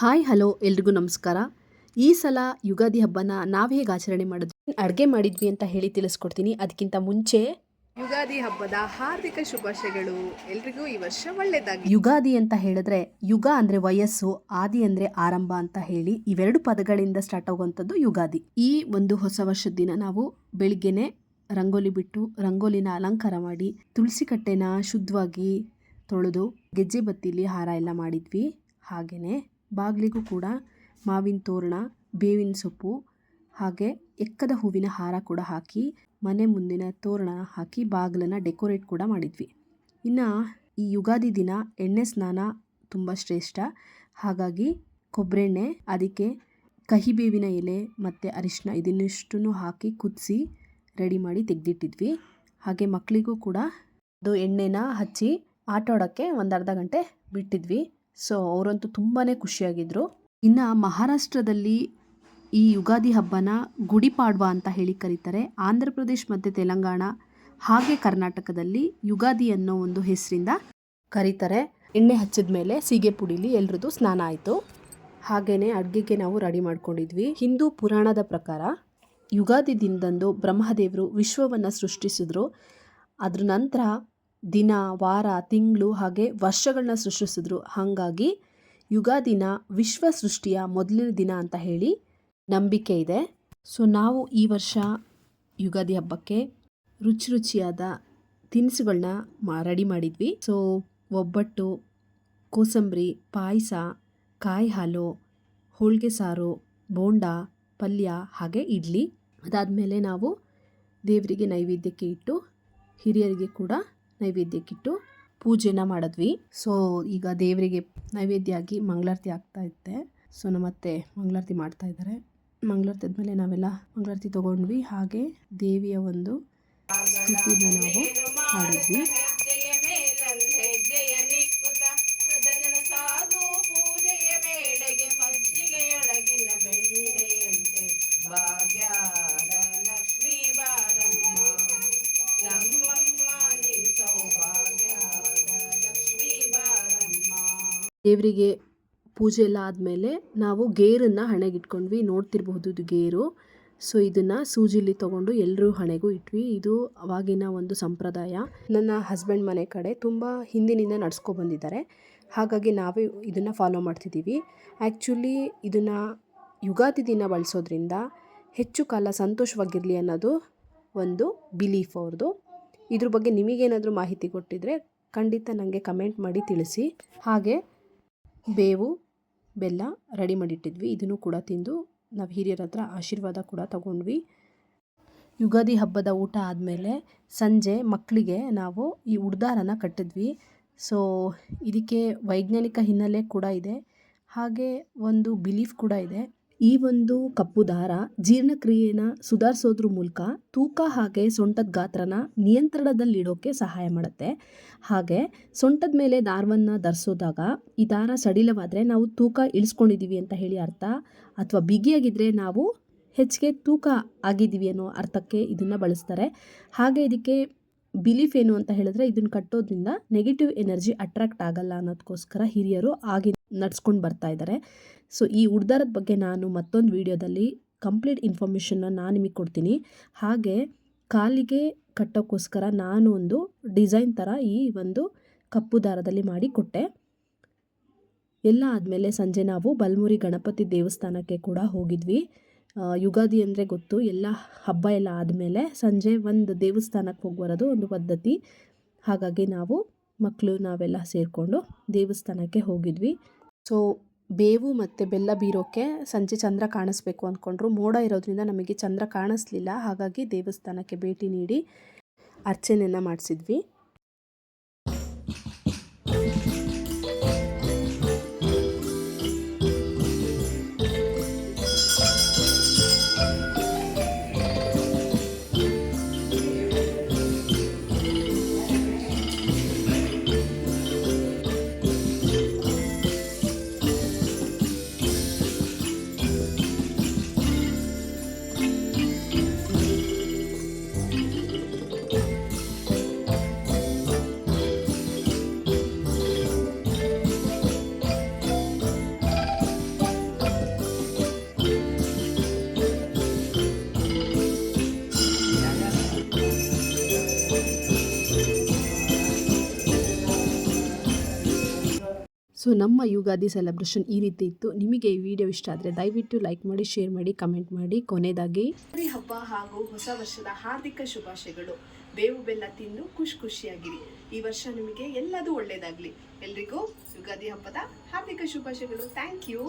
Hi hello ಎಲ್ರಿಗೂ ನಮಸ್ಕಾರ. ಈ ಸಲ ಯುಗಾದಿ ಹಬ್ಬನ ನಾವು ಹೇಗೆ ಆಚರಣೆ ಮಾಡಿದ್ವಿ ಅಡುಗೆ ಮಾಡಿದ್ವಿ ಅಂತ ಹೇಳಿ ತಿಳಿಸ್ಕೊಡ್ತೀನಿ. ಅದಕ್ಕಿಂತ ಮುಂಚೆ ಯುಗಾದಿ ಹಬ್ಬದ ಹಾರ್ದಿಕ ಶುಭಾಶಯಗಳು ಎಲ್ರಿಗೂ ಈ ವರ್ಷ ಒಳ್ಳೇದಾಗಿ ಯುಗಾದಿ ಅಂತ ಹೇಳಿದ್ರೆ ಯುಗ ಅಂದರೆ ವಯಸ್ಸು ಆದಿ ಅಂದರೆ ಆರಂಭ ಅಂತ ಹೇಳಿ ಇವೆರಡು ಪದಗಳಿಂದ ಸ್ಟಾರ್ಟ್ ಆಗುವಂಥದ್ದು ಯುಗಾದಿ. ಈ ಒಂದು ಹೊಸ ವರ್ಷದ ದಿನ ನಾವು ಬೆಳಿಗ್ಗೆನೆ ರಂಗೋಲಿ ಬಿಟ್ಟು ರಂಗೋಲಿನ ಅಲಂಕಾರ ಮಾಡಿ ತುಳಸಿ ಕಟ್ಟೆನ ಶುದ್ಧವಾಗಿ ತೊಳೆದು ಗೆಜ್ಜೆ ಬತ್ತಿಲಿ ಹಾರ ಎಲ್ಲ ಮಾಡಿದ್ವಿ. ಹಾಗೆಯೇ ಬಾಗಿಲಿಗೂ ಕೂಡ ಮಾವಿನ ತೋರಣ, ಬೇವಿನ ಸೊಪ್ಪು ಹಾಗೆ ಎಕ್ಕದ ಹೂವಿನ ಹಾರ ಕೂಡ ಹಾಕಿ ಮನೆ ಮುಂದಿನ ತೋರಣ ಹಾಕಿ ಬಾಗಿಲನ್ನು ಡೆಕೋರೇಟ್ ಕೂಡ ಮಾಡಿದ್ವಿ. ಇನ್ನು ಈ ಯುಗಾದಿ ದಿನ ಎಣ್ಣೆ ಸ್ನಾನ ತುಂಬ ಶ್ರೇಷ್ಠ. ಹಾಗಾಗಿ ಕೊಬ್ಬರೆಣ್ಣೆ ಅದಕ್ಕೆ ಕಹಿ ಬೇವಿನ ಎಲೆ ಮತ್ತು ಅರಿಶಿನ ಇದನ್ನಿಷ್ಟನ್ನು ಹಾಕಿ ಕುದಿಸಿ ರೆಡಿ ಮಾಡಿ ತೆಗೆದಿಟ್ಟಿದ್ವಿ. ಹಾಗೆ ಮಕ್ಕಳಿಗೂ ಕೂಡ ಅದು ಎಣ್ಣೆನ ಹಚ್ಚಿ ಆಟ ಆಡೋಕ್ಕೆ ಒಂದು ಅರ್ಧ ಗಂಟೆ ಬಿಟ್ಟಿದ್ವಿ. ಸೊ ಅವರಂತೂ ತುಂಬಾ ಖುಷಿಯಾಗಿದ್ದರು ಇನ್ನು ಮಹಾರಾಷ್ಟ್ರದಲ್ಲಿ ಈ ಯುಗಾದಿ ಹಬ್ಬನ ಗುಡಿಪಾಡ್ವ ಅಂತ ಹೇಳಿ ಕರೀತಾರೆ. ಆಂಧ್ರ ಪ್ರದೇಶ್ ಮತ್ತು ತೆಲಂಗಾಣ ಹಾಗೆ ಕರ್ನಾಟಕದಲ್ಲಿ ಯುಗಾದಿ ಅನ್ನೋ ಒಂದು ಹೆಸರಿಂದ ಕರೀತಾರೆ. ಎಣ್ಣೆ ಹಚ್ಚಿದ ಮೇಲೆ ಸೀಗೆ ಪುಡಿಲಿ ಎಲ್ರದ್ದು ಸ್ನಾನ ಆಯಿತು. ಹಾಗೆಯೇ ಅಡುಗೆಗೆ ನಾವು ರೆಡಿ ಮಾಡ್ಕೊಂಡಿದ್ವಿ. ಹಿಂದೂ ಪುರಾಣದ ಪ್ರಕಾರ ಯುಗಾದಿ ದಿನದಂದು ಬ್ರಹ್ಮದೇವರು ವಿಶ್ವವನ್ನು ಸೃಷ್ಟಿಸಿದ್ರು. ಅದ್ರ ನಂತರ ದಿನ, ವಾರ, ತಿಂಗಳು ಹಾಗೆ ವರ್ಷಗಳನ್ನ ಸೃಷ್ಟಿಸಿದ್ರು. ಹಾಗಾಗಿ ಯುಗಾದಿನ ವಿಶ್ವ ಸೃಷ್ಟಿಯ ಮೊದಲನೇ ದಿನ ಅಂತ ಹೇಳಿ ನಂಬಿಕೆ ಇದೆ. ಸೊ ನಾವು ಈ ವರ್ಷ ಯುಗಾದಿ ಹಬ್ಬಕ್ಕೆ ರುಚಿ ರುಚಿಯಾದ ತಿನಿಸುಗಳನ್ನ ಮಾ, ರೆಡಿ ಮಾಡಿದ್ವಿ. ಸೊ ಒಬ್ಬಟ್ಟು, ಕೋಸಂಬರಿ, ಪಾಯಸ ಕಾಯಿ ಹಾಲು ಹೋಳಿಗೆ ಸಾರು, ಬೋಂಡ, ಪಲ್ಯ ಹಾಗೆ ಇಡ್ಲಿ. ಅದಾದಮೇಲೆ ನಾವು ದೇವರಿಗೆ ನೈವೇದ್ಯಕ್ಕೆ ಇಟ್ಟು ಹಿರಿಯರಿಗೆ ಕೂಡ ನೈವೇದ್ಯಕ್ಕಿಟ್ಟು ಪೂಜೆನ ಮಾಡಿದ್ವಿ. ಸೊ ಈಗ ದೇವರಿಗೆ ನೈವೇದ್ಯ ಆಗಿ ಮಂಗಳಾರತಿ ಆಗ್ತಾ ಇತ್ತೆ. ಸೊ ನಮ್ಮತ್ತೆ ಮಂಗಳಾರತಿ ಮಾಡ್ತಾ ಇದ್ದಾರೆ ಮಂಗಳಾರತಿ ಆದಮೇಲೆ ನಾವೆಲ್ಲ ಮಂಗಳಾರತಿ ತೊಗೊಂಡ್ವಿ. ಹಾಗೆ ದೇವಿಯ ಒಂದು ಸ್ಥಿತಿನ ನಾವು ಹಾಡಿದ್ವಿ ದೇವರಿಗೆ ಪೂಜೆ ಎಲ್ಲ ಆದಮೇಲೆ ನಾವು ಗೇರನ್ನು ಹಣೆಗಿಟ್ಕೊಂಡ್ವಿ, ನೋಡ್ತಿರಬಹುದು ಇದು ಗೇರು. ಸೊ ಇದನ್ನು ಸೂಜಿಲಿ ತೊಗೊಂಡು ಎಲ್ಲರೂ ಹಣೆಗೂ ಇಟ್ವಿ. ಇದು ಅವಾಗಿನ ಒಂದು ಸಂಪ್ರದಾಯ. ನನ್ನ ಹಸ್ಬೆಂಡ್ ಮನೆ ಕಡೆ ತುಂಬ ಹಿಂದಿನಿಂದ ನಡೆಸ್ಕೊ ಬಂದಿದ್ದಾರೆ. ಹಾಗಾಗಿ ನಾವೇ ಇದನ್ನು ಫಾಲೋ ಮಾಡ್ತಿದ್ದೀವಿ. ಆ್ಯಕ್ಚುಲಿ ಇದನ್ನು ಯುಗಾದಿ ದಿನ ಬಳಸೋದ್ರಿಂದ ಹೆಚ್ಚು ಕಾಲ ಸಂತೋಷವಾಗಿರಲಿ ಅನ್ನೋದು ಒಂದು ಬಿಲೀಫ್ ಅವ್ರದ್ದು ಇದ್ರ ಬಗ್ಗೆ ನಿಮಗೇನಾದರೂ ಮಾಹಿತಿ ಕೊಟ್ಟಿದ್ರೆ ಖಂಡಿತ ನನಗೆ ಕಮೆಂಟ್ ಮಾಡಿ ತಿಳಿಸಿ. ಹಾಗೆ ಬೇವು, ಬೆಲ್ಲ ರೆಡಿ ಮಾಡಿಟ್ಟಿದ್ವಿ. ಇದನ್ನು ಕೂಡ ತಿಂದು ನಾವು ಹಿರಿಯರ ಹತ್ರ ಆಶೀರ್ವಾದ ಕೂಡ ತಗೊಂಡ್ವಿ. ಯುಗಾದಿ ಹಬ್ಬದ ಊಟ ಆದಮೇಲೆ ಸಂಜೆ ಮಕ್ಕಳಿಗೆ ನಾವು ಈ ಉಡ್ದಾರನ ಕಟ್ಟಿದ್ವಿ. ಸೊ ಇದಕ್ಕೆ ವೈಜ್ಞಾನಿಕ ಹಿನ್ನೆಲೆ ಕೂಡ ಇದೆ. ಹಾಗೆ ಒಂದು ಬಿಲೀಫ್ ಕೂಡ ಇದೆ. ಈ ಒಂದು ಕಪ್ಪು ದಾರ ಜೀರ್ಣಕ್ರಿಯೆನ ಸುಧಾರಿಸೋದ್ರ ಮೂಲಕ ತೂಕ ಹಾಗೆ ಸೊಂಟದ ಗಾತ್ರನ ನಿಯಂತ್ರಣದಲ್ಲಿಡೋಕ್ಕೆ ಸಹಾಯ ಮಾಡುತ್ತೆ. ಹಾಗೆ ಸೊಂಟದ ಮೇಲೆ ದಾರವನ್ನು ಧರಿಸೋದಾಗ ಈ ದಾರ ಸಡಿಲವಾದರೆ ನಾವು ತೂಕ ಇಳಿಸ್ಕೊಂಡಿದ್ದೀವಿ ಅಂತ ಹೇಳಿ ಅರ್ಥ. ಅಥವಾ ಬಿಗಿಯಾಗಿದ್ದರೆ ನಾವು ಹೆಚ್ಚಿಗೆ ತೂಕ ಆಗಿದ್ದೀವಿ ಅನ್ನೋ ಅರ್ಥಕ್ಕೆ ಇದನ್ನು ಬಳಸ್ತಾರೆ. ಹಾಗೆ ಇದಕ್ಕೆ ಬಿಲೀಫ್ ಏನು ಅಂತ ಹೇಳಿದ್ರೆ ಇದನ್ನ ಕಟ್ಟೋದ್ರಿಂದ ನೆಗೆಟಿವ್ ಎನರ್ಜಿ ಅಟ್ರಾಕ್ಟ್ ಆಗಲ್ಲ ಅನ್ನೋದಕ್ಕೋಸ್ಕರ ಹಿರಿಯರು ಆಗಿ ನಡ್ಸ್ಕೊಂಡು ಬರ್ತಾ ಇದ್ದಾರೆ ಸೊ ಈ ಉಡ್ದಾರದ ಬಗ್ಗೆ ನಾನು ಮತ್ತೊಂದು ವಿಡಿಯೋದಲ್ಲಿ ಕಂಪ್ಲೀಟ್ ಇನ್ಫಾರ್ಮೇಷನ್ನ ನಾನು ನಿಮಗೆ ಕೊಡ್ತೀನಿ. ಹಾಗೆ ಕಾಲಿಗೆ ಕಟ್ಟೋಕ್ಕೋಸ್ಕರ ನಾನು ಒಂದು ಡಿಸೈನ್ ಥರ ಈ ಒಂದು ಕಪ್ಪು ದಾರದಲ್ಲಿ ಮಾಡಿ ಕೊಟ್ಟೆ. ಎಲ್ಲ ಆದಮೇಲೆ ಸಂಜೆ ನಾವು ಬಲ್ಮುರಿ ಗಣಪತಿ ದೇವಸ್ಥಾನಕ್ಕೆ ಕೂಡ ಹೋಗಿದ್ವಿ. ಯುಗಾದಿ ಅಂದರೆ ಗೊತ್ತು. ಎಲ್ಲ ಹಬ್ಬ ಎಲ್ಲ ಆದಮೇಲೆ ಸಂಜೆ ಒಂದು ದೇವಸ್ಥಾನಕ್ಕೆ ಹೋಗಿ ಬರೋದು ಒಂದು ಪದ್ಧತಿ. ಹಾಗಾಗಿ ನಾವು ಮಕ್ಕಳು ನಾವೆಲ್ಲ ಸೇರಿಕೊಂಡು ದೇವಸ್ಥಾನಕ್ಕೆ ಹೋಗಿದ್ವಿ. ಸೊ ಬೇವು ಮತ್ತು ಬೆಲ್ಲ ಬೀರೋಕ್ಕೆ ಸಂಜೆ ಚಂದ್ರ ಕಾಣಿಸ್ಬೇಕು ಅಂದ್ಕೊಂಡ್ರು ಮೋಡ ಇರೋದ್ರಿಂದ ನಮಗೆ ಚಂದ್ರ ಕಾಣಿಸ್ಲಿಲ್ಲ. ಹಾಗಾಗಿ ದೇವಸ್ಥಾನಕ್ಕೆ ಭೇಟಿ ನೀಡಿ ಅರ್ಚನೆಯನ್ನು ಮಾಡಿಸಿದ್ವಿ. ಸೊ ನಮ್ಮ ಯುಗಾದಿ ಸೆಲೆಬ್ರೇಷನ್ ಈ ರೀತಿ ಇತ್ತು. ನಿಮಗೆ ಈ ವಿಡಿಯೋ ಇಷ್ಟ ಆದರೆ ದಯವಿಟ್ಟು ಲೈಕ್ ಮಾಡಿ ಶೇರ್ ಮಾಡಿ ಕಮೆಂಟ್ ಮಾಡಿ. ಕೊನೆಯದಾಗಿ ಹಬ್ಬ ಹಾಗೂ ಹೊಸ ವರ್ಷದ ಹಾರ್ದಿಕ ಶುಭಾಶಯಗಳು. ಬೇವು ಬೆಲ್ಲ ತಿಂದು ಖುಷಿ ಖುಷಿಯಾಗಿರಿ. ಈ ವರ್ಷ ನಿಮಗೆ ಎಲ್ಲದೂ ಒಳ್ಳೆಯದಾಗಲಿ ಎಲ್ರಿಗೂ ಯುಗಾದಿ ಹಬ್ಬದ ಹಾರ್ದಿಕ ಶುಭಾಶಯಗಳು. Thank you